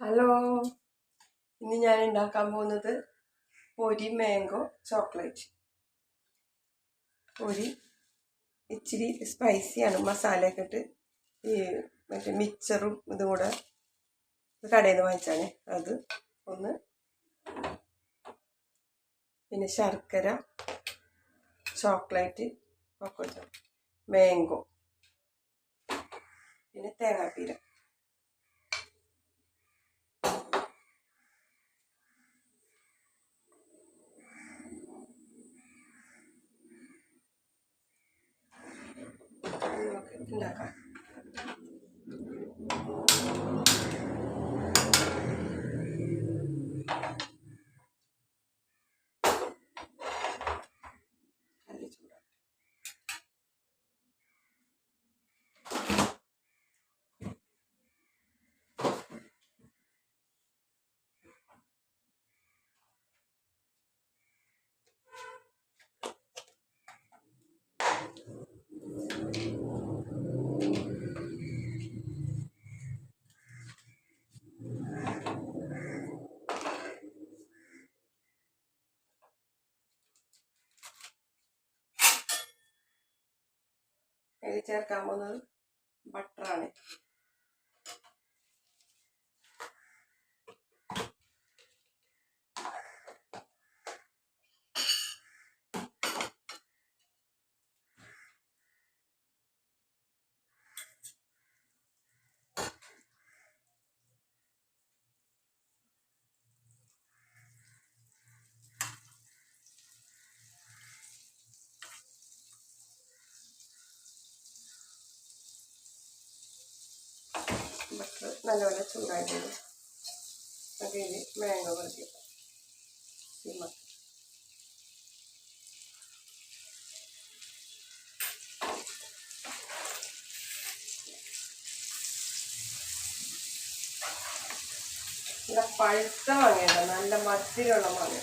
Hello. ഇന്ന് ഞാൻ ഉണ്ടാക്കാൻ പോകുന്നത് പൊരി മാംഗോ ചോക്ലേറ്റ്. പൊരി ഇച്ചിരി സ്പൈസിയാണ് മസാലയൊക്കെ ഇട്ട് ഈ മറ്റേ മിക്സറും ഇതും കൂടെ കടയിൽ നിന്ന് വാങ്ങിച്ചാണ്. അത് ഒന്ന് പിന്നെ ശർക്കര ചോക്ലേറ്റ് കൊക്കോ മാംഗോ പിന്നെ തേങ്ങാപ്പീര നമുക്ക് ഇതിൽ ചേർക്കാൻ പോകുന്നത് ബട്ടറാണ് ബട്ടർ നല്ലപോലെ ചൂടായിട്ടുണ്ട്. അതിൽ മാംഗോ പറിക്കുക സിമ്മ പഴുത്ത മാങ്ങയുണ്ട് നല്ല മധുരമുള്ള മാങ്ങ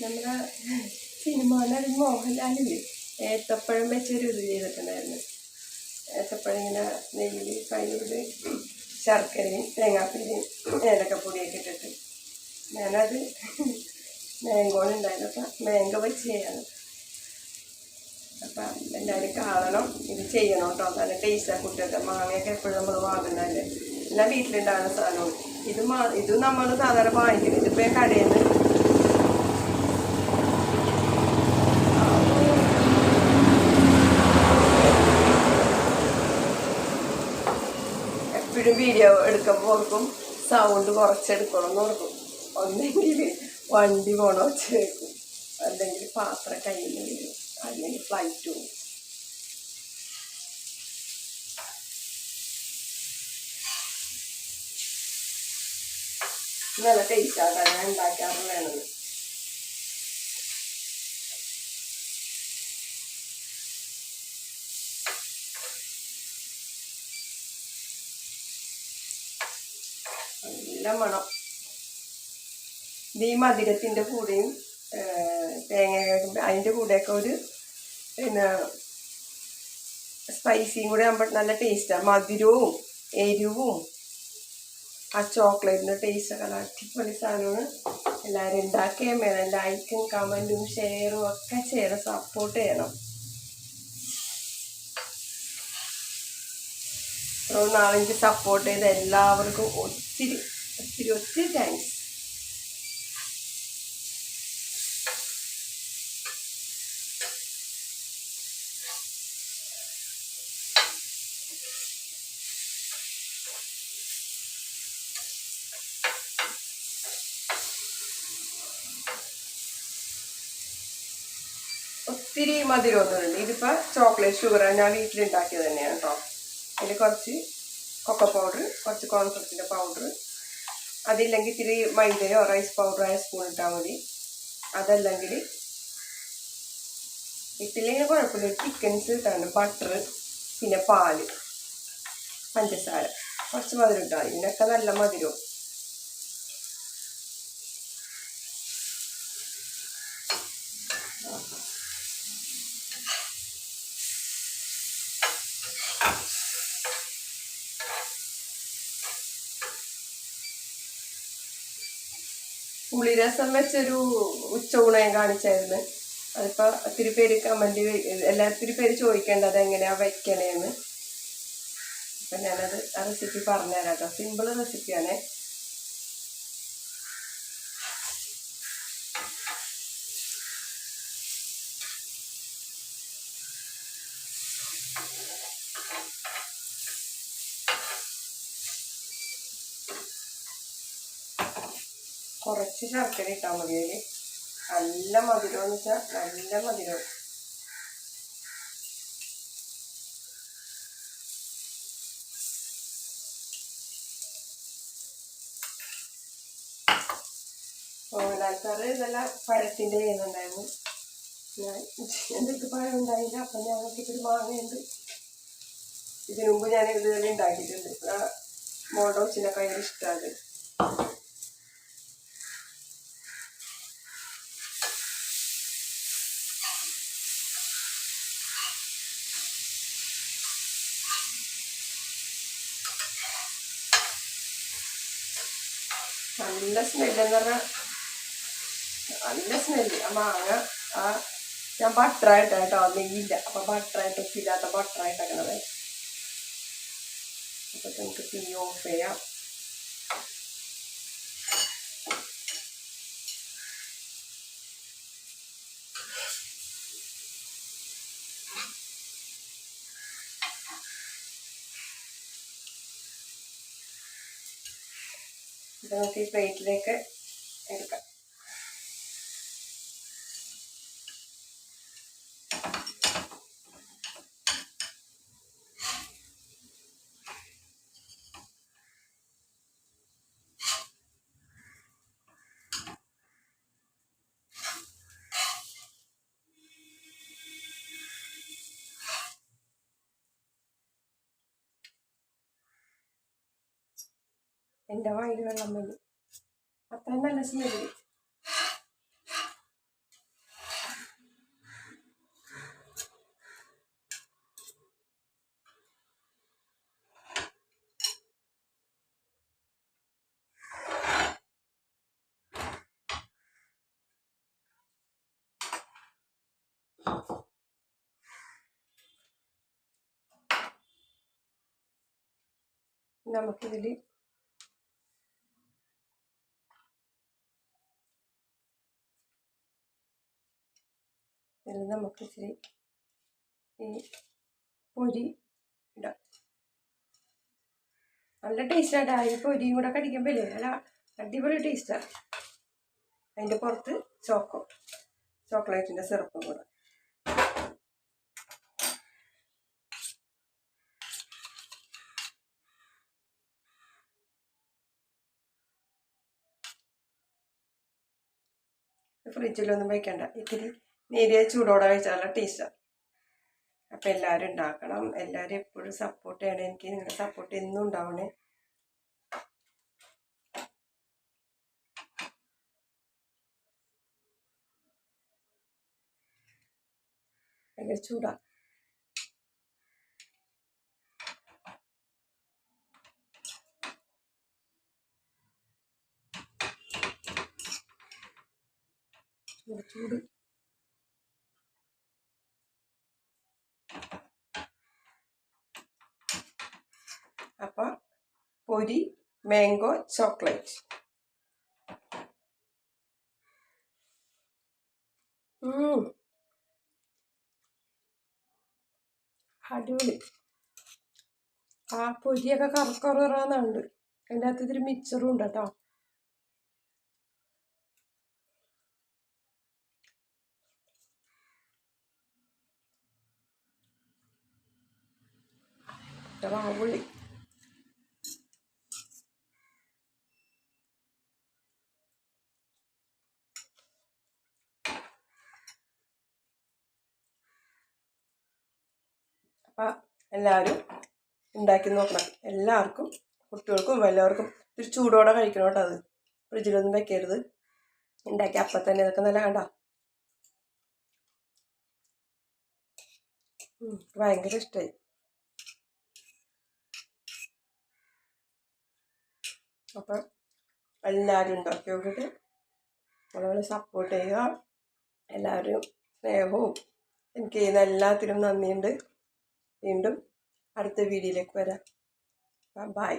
നമ്മുടെ സിനിമയിലൊരു മോഹൻലാലില്ലേ ഏത്തപ്പഴം വെച്ചൊരു ഇത് ചെയ്തിട്ടുണ്ടായിരുന്നു. ഏത്തപ്പഴം ഇങ്ങനെ നെയ്യിൽ കയ്യൂട് ശർക്കരയും തേങ്ങാപ്പിരിയും ഏലക്കപ്പൊടിയൊക്കെ ഇട്ടിട്ട് ഞാനത് മാങ്കോണ് അപ്പം മാങ്കോ വെച്ച് ചെയ്യാണ്. അപ്പം എല്ലാവരും കാണണം. ഇത് ചെയ്യണം കേട്ടോ നല്ല ടേസ്റ്റാണ് കുട്ടികൾക്ക്. മാങ്ങയൊക്കെ എപ്പോഴും നമ്മൾ വാങ്ങുന്നതല്ലേ. എല്ലാം വീട്ടിലുണ്ടാകുന്ന സാധനവും. ഇത് മാ ഇത് നമ്മൾ സാധാരണ വാങ്ങിക്കുന്നത് ഇതിപ്പോൾ കടയിൽ നിന്ന് എപ്പോഴും വീഡിയോ എടുക്കുമ്പോൾ ഓർക്കും സൗണ്ട് കുറച്ചെടുക്കണം എന്ന് ഓർക്കും. ഒന്നെങ്കിൽ വണ്ടി പോണ വെച്ച് അല്ലെങ്കിൽ പാത്രം കയ്യിൽ നിന്ന് വരും അല്ലെങ്കിൽ ഫ്ലൈറ്റ് പോകും നല്ല ടേസ്റ്റാണ് ഞാൻ ഉണ്ടാക്കാറുള്ളതാണ് നല്ല മണം ഇത് മധുരത്തിന്റെ കൂടെയും തേങ്ങ അതിന്റെ കൂടെയൊക്കെ ഒരു പിന്നെ സ്പൈസിയും കൂടെ ആകുമ്പോൾ നല്ല ടേസ്റ്റാണ് മധുരവും എരിവും ആ ചോക്ലേറ്റിന്റെ ടേസ്റ്റൊക്കെ നല്ല അടിപൊളി സാധനമാണ്. എല്ലാവരും ഉണ്ടാക്കുകയും വേണം. ലൈക്കും കമന്റും ഷെയറും ഒക്കെ ചെയ്യണം. സപ്പോർട്ട് ചെയ്യണം. നാളെനിക്ക് സപ്പോർട്ട് ചെയ്ത എല്ലാവർക്കും ഒത്തിരി ഒത്തിരി താങ്ക്സ് ഒത്തിരി മധുരമൊന്നുമില്ല ഇതിപ്പോൾ ചോക്ലേറ്റ് ഷുഗർ ഞാൻ വീട്ടിലുണ്ടാക്കിയത് തന്നെയാണ് കേട്ടോ അതിൽ കുറച്ച് കൊക്കോ പൗഡർ കുറച്ച് കോൺഫ്ലക്സിന്റെ പൗഡർ അതില്ലെങ്കിൽ ഇത്തിരി മൈദയോ റൈസ് പൗഡറോ സ്പൂൺ ഇട്ടാൽ മതി. അതല്ലെങ്കിൽ ഇട്ടില്ലെങ്കിൽ കുഴപ്പമില്ല. ചിക്കൻസ് ഇട്ടാണ് ബട്ടർ പിന്നെ പാൽ പഞ്ചസാര കുറച്ച് മധുരം ഇട്ടാൽ ഇതിനൊക്കെ നല്ല മധുരവും. പുളിരസം വെച്ചൊരു ഉച്ചഊണ് ഞാൻ കാണിച്ചായിരുന്നു. അതിപ്പോൾ ഒത്തിരി പേര് കമന്റ് എല്ലാ ഒത്തിരി പേര് ചോദിക്കേണ്ടത് അത് എങ്ങനെയാണ് വയ്ക്കണേന്ന് അപ്പം ഞാനത് ആ റെസിപ്പി പറഞ്ഞുതരാം കേട്ടോ സിമ്പിൾ റെസിപ്പിയാണേ കുറച്ച് ശർക്കര ഇട്ടാൽ മതി അതിൽ നല്ല മധുരം എന്ന് വെച്ചാൽ നല്ല മധുരം. മോഹൻലാൽക്കാറ് നല്ല പഴത്തിന്റെ ചെയ്യുന്നുണ്ടായിരുന്നു ഞാൻ എന്റെ പഴം ഉണ്ടായില്ല? അപ്പം ഞാൻ നോക്കിയിട്ടൊരു മാങ്ങയുണ്ട്. ഇതിനു മുമ്പ് ഞാൻ ഇത് തന്നെ ഉണ്ടാക്കിയിട്ടുണ്ട് മോഡോസിനൊക്കെ ഭയങ്കര ഇഷ്ടമാണ് നല്ല സ്മെല്ല് എന്ന് പറഞ്ഞാൽ നല്ല സ്മെല്ല് ആ മാങ്ങ ആ ഞാൻ ബട്ടറായിട്ട് കേട്ടോ നെയ്യില്ല. അപ്പം ബട്ടറായിട്ട് ഉപ്പില്ലാത്ത ബട്ടറായിട്ടാക്കണത് അപ്പം നമുക്ക് തീ ഓഫ് ചെയ്യാം. നമുക്ക് ഈ പ്ലേറ്റിലേക്ക് എന്റെ വായിൽ വെള്ളം വന്നു അത്രയും നല്ല സ്മെല്ല് നമുക്കിതിൽ ഇതിൽ നമുക്ക് ഇച്ചിരി ഈ പൊരി ഇടാം. നല്ല ടേസ്റ്റാണ് ഈ പൊരിയും കൂടെ കടിക്കുമ്പോൾ നല്ല അടിപൊളി ടേസ്റ്റാണ് അതിന്റെ പുറത്ത് ചോക്കോ ചോക്ലേറ്റിന്റെ സിറപ്പും കൂടെ. ഫ്രിഡ്ജിലൊന്നും വയ്ക്കണ്ട ഇത്തിരി നേരിയ ചൂടോടെ കഴിച്ചാലുള്ള ടേസ്റ്റാണ് അപ്പം എല്ലാവരും ഉണ്ടാക്കണം എല്ലാവരും എപ്പോഴും സപ്പോർട്ട് ചെയ്യണം. എനിക്ക് നിങ്ങളുടെ സപ്പോർട്ട് എന്നും ഉണ്ടാവണേ. ഭയങ്കര ചൂടാ. ചൂട് ചൂട്. അപ്പം പൊരി മാംഗോ ചോക്ലേറ്റ്. അടിപൊളി. ആ പൊരിയൊക്കെ കറക്കറുറാന്നുണ്ട്. അതിന്റെ അകത്ത് ഇത്തിരി മിക്സറും ഉണ്ട് കേട്ടോ. വാവുള്ളി അപ്പം എല്ലാവരും ഉണ്ടാക്കി നോക്കണം. എല്ലാവർക്കും കുട്ടികൾക്കും എല്ലാവർക്കും ഒരു ചൂടോടെ കഴിക്കണം കേട്ടോ അത്. ഫ്രിഡ്ജിലൊന്നും വെക്കരുത്. ഉണ്ടാക്കി അപ്പം തന്നെ ഇതൊക്കെ നല്ല കണ്ട. ഭയങ്കര ഇഷ്ടമായി അപ്പം എല്ലാവരും ഉണ്ടാക്കി നോക്കിയിട്ട് അതുപോലെ സപ്പോർട്ട് ചെയ്യുക. എല്ലാവരും സ്നേഹവും എനിക്ക് ചെയ്യുന്ന എല്ലാത്തിനും നന്ദിയുണ്ട്. വീണ്ടും അടുത്ത വീഡിയോയിലേക്ക് വരാം. ബൈ